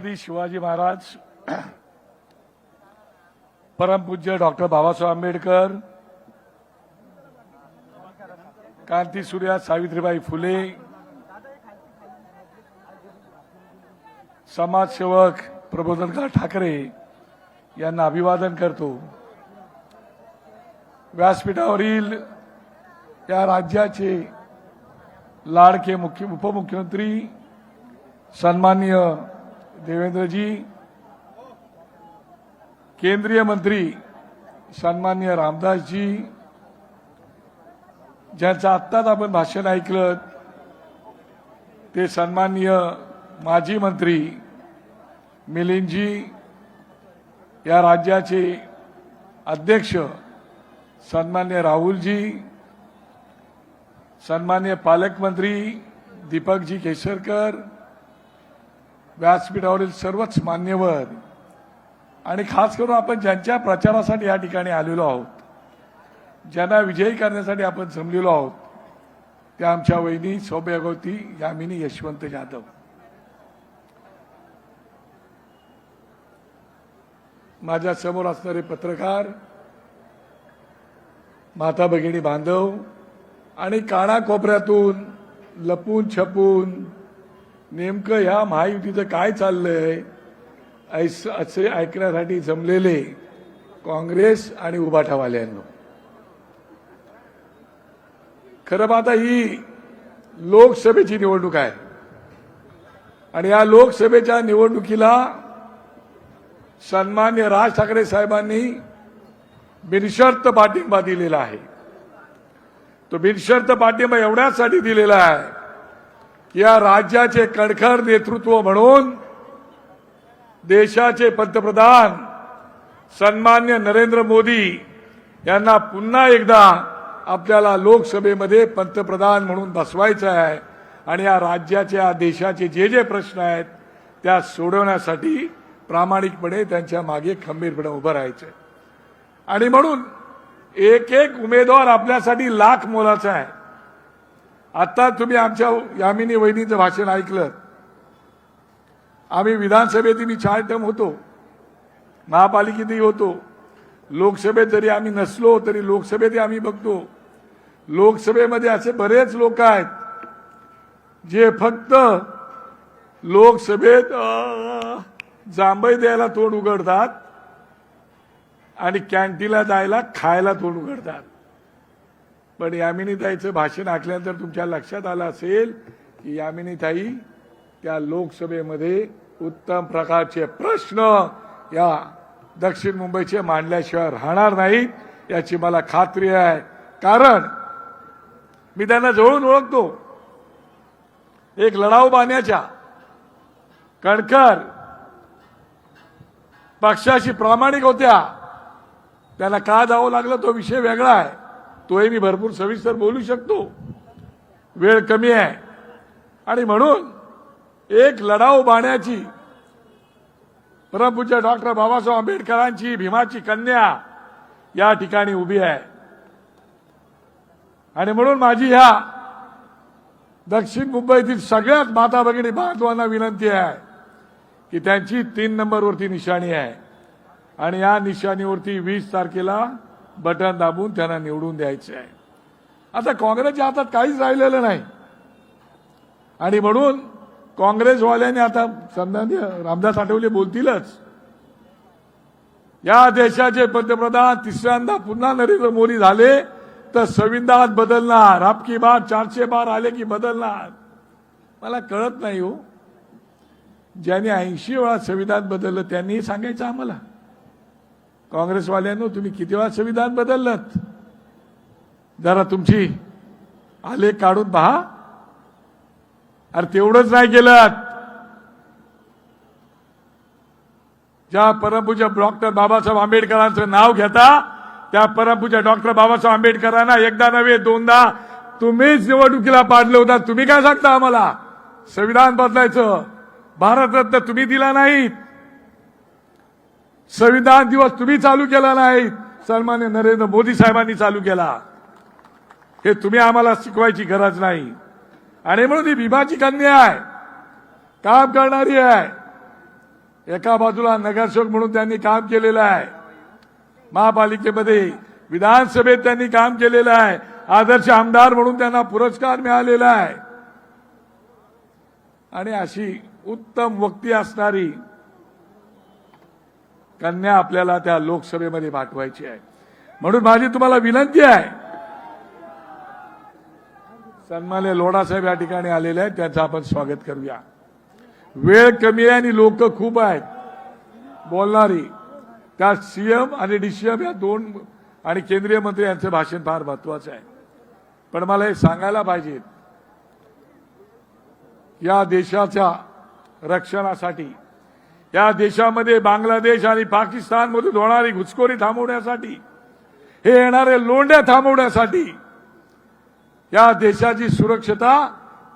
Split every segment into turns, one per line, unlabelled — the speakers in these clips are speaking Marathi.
छत्रपती शिवाजी महाराज परमपूज्य डॉक्टर बाबासाहेब आंबेडकर क्रांतीसूर्या सावित्रीबाई फुले समाजसेवक प्रबोधनकार ठाकरे यांना अभिवादन करतो. व्यासपीठावरील या राज्याचे लाडके मुख्य उपमुख्यमंत्री सन्माननीय देवेंद्रजी केंद्रीय मंत्री सन्मान्य रामदासजी ज्यांचं आत्ताच आपण भाषण ऐकलं ते सन्मान्य माजी मंत्री मिलिंदजी या राज्याचे अध्यक्ष सन्मान्य राहुलजी सन्मान्य पालकमंत्री दीपकजी केसरकर व्यासपीठावरील सर्वच मान्यवर आणि खास करून आपण ज्यांच्या प्रचारासाठी या ठिकाणी आलेलो आहोत ज्यांना विजयी करण्यासाठी आपण जमलेलो आहोत त्या आमच्या वहिनी सौभाग्यवती यामिनी यशवंत जाधव माझ्यासमोर असणारे पत्रकार माता भगिनी बांधव आणि कानाकोपऱ्यातून लपून छपून नेमकं ह्या महायुतीचं काय चाललंय? ऐस असे ऐकण्यासाठी जमलेले काँग्रेस आणि उभाठावाल्यांनो खरं पाहता ही लोकसभेची निवडणूक आहे. आणि या लोकसभेच्या निवडणुकीला सन्मान्य राज ठाकरे साहेबांनी बिनशर्त पाठिंबा दिलेला आहे. तो बिनशर्त पाठिंबा एवढ्याचसाठी दिलेला आहे या राज्याचे कणखर नेतृत्व म्हणून देशाचे पंतप्रधान सन्मान्य नरेंद्र मोदी यांना पुन्हा एकदा आपल्याला लोकसभेमध्ये पंतप्रधान म्हणून बसवायचं आहे आणि या राज्याच्या देशाचे जे जे प्रश्न आहेत त्या सोडवण्यासाठी प्रामाणिकपणे त्यांच्या मागे खंबीरपणे उभं राहायचं आहे. आणि म्हणून एक एक उमेदवार आपल्यासाठी लाख मोलाचा आहे आता तुम्ही आमच्या यामिनी वहिनीचं भाषण ऐकलं. आम्ही विधानसभेत मी चार टर्म होतो. महापालिकेतही होतो. लोकसभेत जरी आम्ही नसलो तरी लोकसभेतही आम्ही बघतो. लोकसभेमध्ये असे बरेच लोक आहेत जे फक्त लोकसभेत जांभई द्यायला तोंड उघडतात आणि कॅन्टीनला जायला खायला तोंड उघडतात. पण यामिनीताईचं भाषण ऐकल्यानंतर तुमच्या लक्षात आलं असेल की यामिनीताई त्या लोकसभेमध्ये उत्तम प्रकारचे प्रश्न या दक्षिण मुंबईचे मांडल्याशिवाय राहणार नाहीत याची मला खात्री आहे. कारण मी त्यांना जवळून ओळखतो. एक लढाऊ बाण्याच्या कणकर पक्षाशी प्रामाणिक होत्या. त्यांना का जावं लागलं तो विषय वेगळा आहे. तोही मी भरपूर सविस्तर बोलू शकतो. वेळ कमी आहे. आणि म्हणून एक लढाऊ बाण्याची परमपूज्य डॉक्टर बाबासाहेब आंबेडकरांची भीमाची कन्या या ठिकाणी उभी आहे. आणि म्हणून माझी ह्या दक्षिण मुंबईतील सगळ्यात माता भगिनी बांधवांना विनंती आहे की त्यांची तीन नंबरवरती निशाणी आहे. आणि या निशाणीवरती वीस तारखेला बटन दाबून त्यांना निवडून द्यायचे आहे. आता काँग्रेसच्या हातात काहीच राहिलेलं नाही. आणि म्हणून काँग्रेसवाल्याने आता समजा रामदास आठवले बोलतीलच. या देशाचे पंतप्रधान तिसऱ्यांदा पुन्हा नरेंद्र मोदी झाले तर संविधान बदलणार. आपकी बार चारशे बार आले की बदलणार. मला कळत नाही हो. ज्यांनी ऐंशी वेळा संविधान बदललं त्यांनी सांगायचं आम्हाला. काँग्रेसवाल्यांनो तुम्ही किती वेळा संविधान बदललत? जरा तुमची आले काढून पहा. अरे तेवढंच नाही केलं ज्या परमपूजा डॉक्टर बाबासाहेब आंबेडकरांचं नाव घेता त्या परमपूजा डॉक्टर बाबासाहेब आंबेडकरांना एकदा नव्हे दोनदा तुम्हीच निवडणुकीला पाडलं होता. तुम्ही काय सांगता आम्हाला? संविधान बदलायचं. भारतरत्न तुम्ही दिला नाहीत. संविधान दिवस तुम्ही चालू केला नाही. सन्मान्य नरेंद्र मोदी साहेबांनी चालू केला. हे तुम्ही आम्हाला शिकवायची गरज नाही. आणि म्हणून ही भीमाची कन्या आहे. काम करणारी आहे. एका बाजूला नगरसेवक म्हणून त्यांनी काम केलेलं आहे. महापालिकेमध्ये विधानसभेत त्यांनी काम केलेलं आहे. आदर्श आमदार म्हणून त्यांना पुरस्कार मिळालेला आहे. आणि अशी उत्तम वक्ती असणारी कन्या आपल्याला त्या लोकसभेमध्ये पाठवायची आहे. म्हणून माझी तुम्हाला विनंती आहे. सन्मान्य लोढासाहेब या ठिकाणी आलेले आहेत त्यांचं आपण स्वागत करूया. वेळ कमी आहे आणि लोक खूप आहेत. बोलणारी त्या सीएम आणि डीसीएम या दोन आणि केंद्रीय मंत्री यांचं भाषण फार महत्वाचं आहे. पण मला हे सांगायला पाहिजे या देशाच्या रक्षणासाठी या देशामध्ये बांगलादेश आणि पाकिस्तानमधून होणारी घुसखोरी थांबवण्यासाठी हे येणारे लोंढ्या थांबवण्यासाठी या देशाची सुरक्षता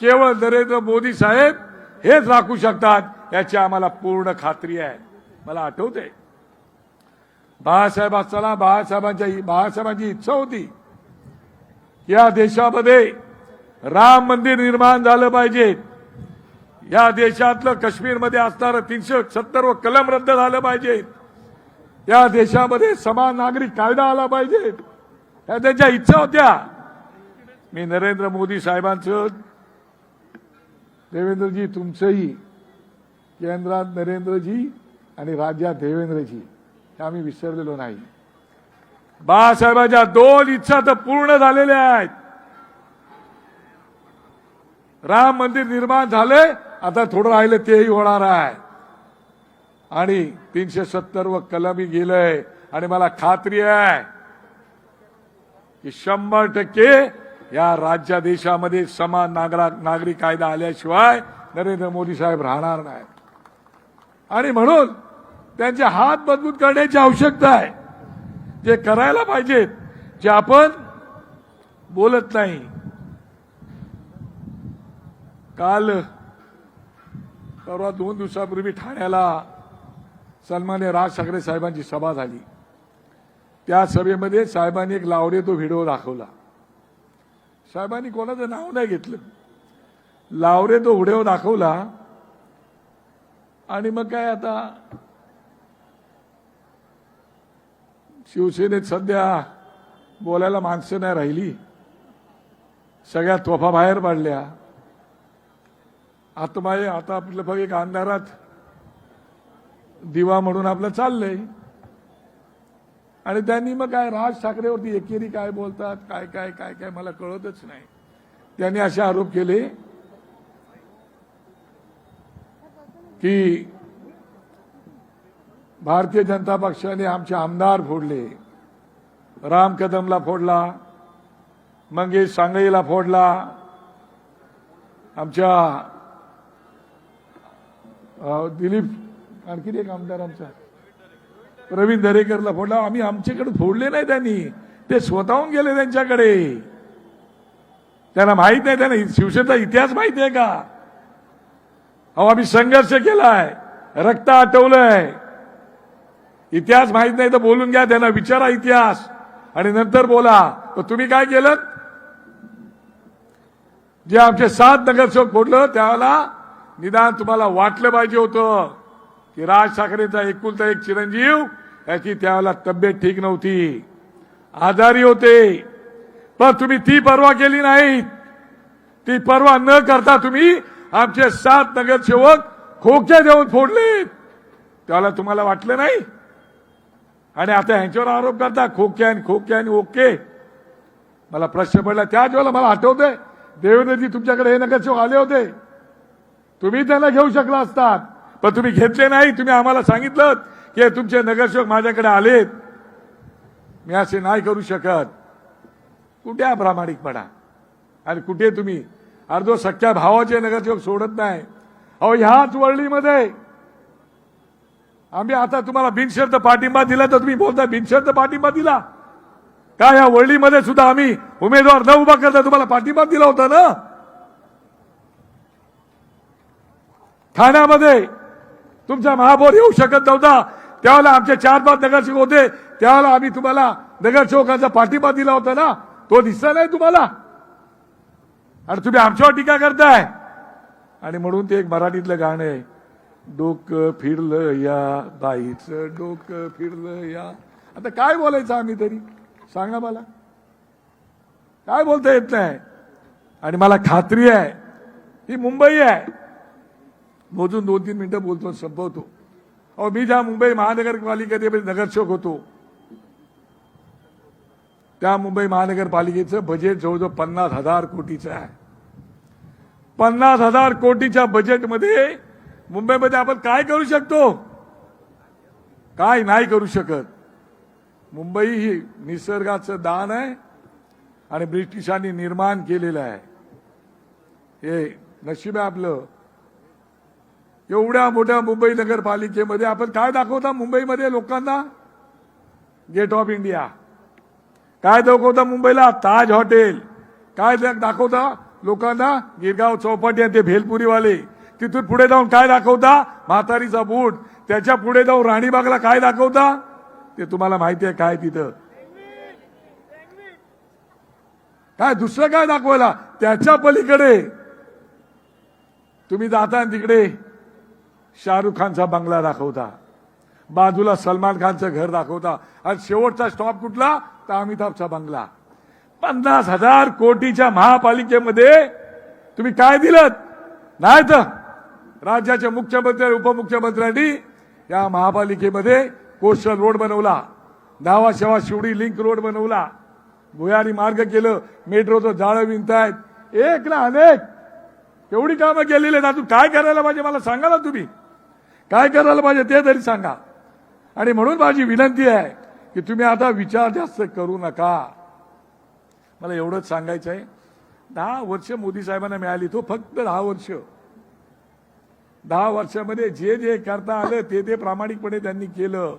केवळ नरेंद्र मोदी साहेब हेच राखू शकतात याची आम्हाला पूर्ण खात्री आहे. मला आठवते बाळासाहेब असताना बाळासाहेबांच्या बाळासाहेबांची इच्छा होती या देशामध्ये राम मंदिर निर्माण झालं पाहिजे. या देशातलं काश्मीरमध्ये असणारं तीनशे सत्तर व कलम रद्द झालं पाहिजे. या देशामध्ये समान नागरिक कायदा आला पाहिजे. या त्यांच्या इच्छा होत्या. मी नरेंद्र मोदी साहेबांचं देवेंद्रजी तुमचंही केंद्रात नरेंद्रजी आणि राज्यात देवेंद्रजी हे आम्ही विसरलेलो नाही. बाळासाहेबांच्या दोन इच्छा तर पूर्ण झालेल्या आहेत. राम मंदिर निर्माण झालंय आता थोडं राहिलं तेही होणार आहे. आणि तीनशे सत्तर व कलमी गेलंय. आणि मला खात्री आहे की शंभर टक्के या राज्या देशामध्ये समान नागरा नागरिक कायदा आल्याशिवाय नरेंद्र मोदी साहेब राहणार नाही. आणि म्हणून त्यांचे हात मजबूत करण्याची आवश्यकता आहे. जे करायला पाहिजेत जे आपण बोलत नाही. काल परवा दोन दिवसापूर्वी ठाण्याला सन्मान्य राज ठाकरे साहेबांची सभा झाली. त्या सभेमध्ये साहेबांनी एक लावडे तो व्हिडिओ दाखवला. साहेबांनी कोणाचं नाव नाही घेतलं. लावरे तो व्हिडिओ दाखवला. आणि मग काय आता? शिवसेनेत सध्या बोलायला माणसं नाही राहिली. सगळ्या तोफा बाहेर पडल्या. आता माझे आता आपलं बघ एक अंधारात दिवा म्हणून आपलं चाललंय. आणि त्यांनी मग काय राज ठाकरेवरती एकेरी काय बोलतात काय काय काय काय मला कळतच नाही. त्यांनी असे आरोप केले की भारतीय जनता पक्षाने आमचे आमदार फोडले राम कदमला फोडला मंगेश सांगईला फोडला आमच्या दिलीप आणखी एक आमदार आमचा. प्रवीण दरेकरला फोडला. आम्ही आमच्याकडे फोडले नाही त्यांनी. ते स्वतःहून गेले त्यांच्याकडे. त्यांना माहीत नाही त्यांना शिवसेनेचा इतिहास माहिती आहे का? अहो आम्ही संघर्ष केलाय. रक्त आटवलंय. इतिहास माहीत नाही तर बोलून घ्या त्यांना विचारा इतिहास. आणि नंतर बोला. तर तुम्ही काय केलं? जे आमचे सात नगरसेवक फोडलं त्याला निदान तुम्हाला वाटलं पाहिजे होतं की राज ठाकरेंचा एकुलता एक चिरंजीव याची त्यावेळेला तब्येत ठीक नव्हती. आजारी होते. पण तुम्ही ती पर्वा केली नाही ती पर्वा न करता तुम्ही आमचे सात नगरसेवक खोके देऊन फोडले त्याला तुम्हाला वाटलं नाही? आणि आता ह्यांच्यावर आरोप करता खोके आणि खोके आणि ओके. मला प्रश्न पडला त्याच वेळेला मला आठवतंय. देवेंद्रजी तुमच्याकडे हे नगरसेवक आले होते. तुम्ही त्यांना घेऊ शकला असतात. पण तुम्ही घेतले नाही. तुम्ही आम्हाला सांगितलं की तुमचे नगरसेवक माझ्याकडे आलेत. मी असे नाही करू शकत. कुठे हा प्रामाणिकपणा? आणि कुठे तुम्ही? अर्धो सख्या भावाचे नगरसेवक सोडत नाही. अहो ह्याच वळलीमध्ये आम्ही आता तुम्हाला बिनशर्त पाठिंबा दिला तर तुम्ही बोलता बिनशर्त पाठिंबा दिला? का या वळलीमध्ये सुद्धा आम्ही उमेदवार न उभा करता तुम्हाला पाठिंबा दिला होता ना? ठाण्यामध्ये तुमचा महापौर येऊ शकत नव्हता. त्यावेळेला आमचे चार पाच नगरसेवक होते. त्यावेळेला आम्ही तुम्हाला नगरसेवकांचा पाठिंबा दिला होता ना? तो दिसला नाही तुम्हाला? आणि तुम्ही आमच्यावर टीका करताय. आणि म्हणून ते एक मराठीतलं गाणं आहे. डोकं फिरलं या बाईचं डोकं फिरलं या. आता काय बोलायचं आम्ही तरी? सांगा मला. काय बोलता येत नाही? आणि मला खात्री आहे. ही मुंबई आहे. मोजून दोन तीन मिनिटं बोलतो संपवतो अहो मी ज्या मुंबई महानगरपालिकेमध्ये नगरसेवक होतो त्या मुंबई महानगरपालिकेचं बजेट जवळजवळ पन्नास हजार कोटीचं आहे पन्नास हजार कोटीच्या बजेटमध्ये मुंबईमध्ये आपण काय करू शकतो? काय नाही करू शकत। मुंबई ही निसर्गाचं दान आहे आणि ब्रिटिशांनी निर्माण केलेलं आहे। हे नशीब आहे आपलं। एवढ्या मोठ्या मुंबई नगरपालिकेमध्ये आपण काय दाखवता मुंबईमध्ये लोकांना? गेट ऑफ इंडिया काय दाखवता मुंबईला? ताज हॉटेल. काय दा- दाखवता लोकांना? गिरगाव चौपाटी आणि ते भेलपुरीवाले. तिथून पुढे जाऊन काय दाखवता? म्हातारीचा बूट. त्याच्या पुढे जाऊन राणीबागला काय दाखवता? ते तुम्हाला माहिती आहे काय तिथं. काय दुसरं काय दाखवायला? त्याच्या पलीकडे. तुम्ही जाता तिकडे. शाहरुख खानचा बंगला दाखवता. बाजूला सलमान खानचं घर दाखवता. आणि शेवटचा स्टॉप कुठला? तर अमिताभचा बंगला. पन्नास हजार कोटीच्या महापालिकेमध्ये तुम्ही काय दिलं नाही तर राज्याचे मुख्यमंत्री आणि उपमुख्यमंत्र्यांनी या महापालिकेमध्ये कोस्टल रोड बनवला. दावा शेवा शिवडी लिंक रोड बनवला. भुयारी मार्ग केलं. मेट्रोचं जाळं विणतायत. एक ना अनेक. एवढी कामं केलेली आहेत. अजून काय करायला पाहिजे? मला सांगा ना तुम्ही. काय करायला पाहिजे ते तरी सांगा. आणि म्हणून माझी विनंती आहे की तुम्ही आता विचार जास्त करू नका. मला एवढंच सांगायचं आहे दहा वर्ष मोदी साहेबांना मिळाली तो फक्त दहा वर्ष. दहा वर्षामध्ये जे जे करता आलं ते ते प्रामाणिकपणे त्यांनी केलं.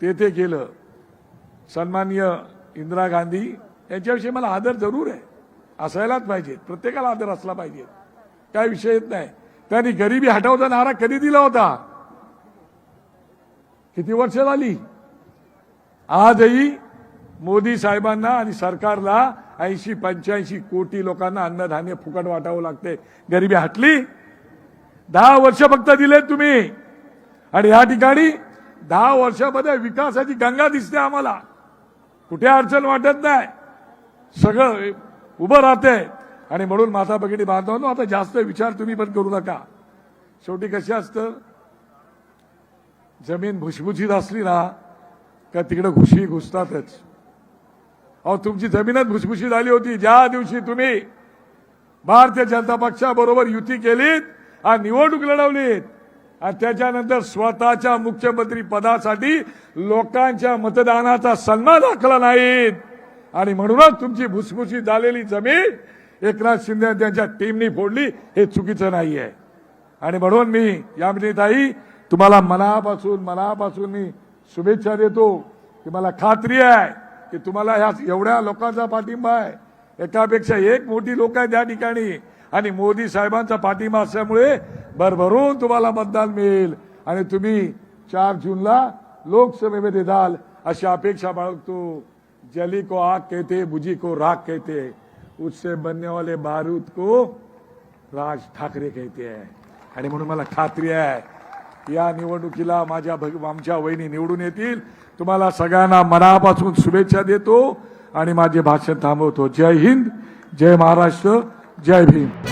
ते ते केलं. सन्माननीय इंदिरा गांधी यांच्याविषयी मला आदर जरूर आहे. असायलाच पाहिजे प्रत्येकाला आदर असला पाहिजे काय विषय येत नाही. त्यांनी गरिबी हटवता नारा कधी दिला होता? किती वर्ष झाली? आजही मोदी साहेबांना आणि सरकारला ऐंशी पंच्याऐंशी कोटी लोकांना अन्नधान्य फुकट वाटावं लागते. गरिबी हटली? दहा वर्ष फक्त दिले तुम्ही. आणि या ठिकाणी दहा वर्षामध्ये विकासाची गंगा दिसते आम्हाला. कुठे अडचण वाटत नाही. सगळं उभं राहते आणि म्हणून माता भगिनी बांधवांनो आता जास्त विचार तुम्ही पण करू नका. शेवटी कशी असतं? जमीन भुसभुशीत असली ना का तिकडे घुशी घुसतातच. अहो तुमची जमीनच भुसभुशी झाली होती. ज्या दिवशी तुम्ही भारतीय जनता पक्षाबरोबर युती केलीत आणि निवडणूक लढवलीत आणि त्याच्यानंतर स्वतःच्या मुख्यमंत्री पदासाठी लोकांच्या मतदानाचा सन्मान दाखला नाहीत. आणि म्हणूनच तुमची भुसभुशीत झालेली जमीन एकनाथ शिंदे त्यांच्या टीमनी फोडली हे चुकीचं नाही आहे आणि म्हणून मी यामिनीताई तुम्हाला मनापासून मनापासून मी शुभेच्छा देतो की मला खात्री आहे की तुम्हाला ह्या एवढ्या लोकांचा पाठिंबा आहे. एकापेक्षा एक मोठी लोक आहे त्या ठिकाणी. आणि मोदी साहेबांचा पाठिंबा असल्यामुळे भरभरून तुम्हाला मतदान मिळेल. आणि तुम्ही चार जूनला लोकसभेमध्ये जाल अशी अपेक्षा बाळगतो. जली को आग कहते बुझी को राख कहते. उससे बनने वाले बारूद को राज ठाकरे कहते हैं। आणि म्हणून मला खात्री आहे या निवडणुकीला माझ्या आमच्या वहिनी निवडून येतील. तुम्हाला सगळ्यांना मनापासून शुभेच्छा देतो आणि माझे भाषण थांबवतो. जय हिंद जय महाराष्ट्र जय भीम.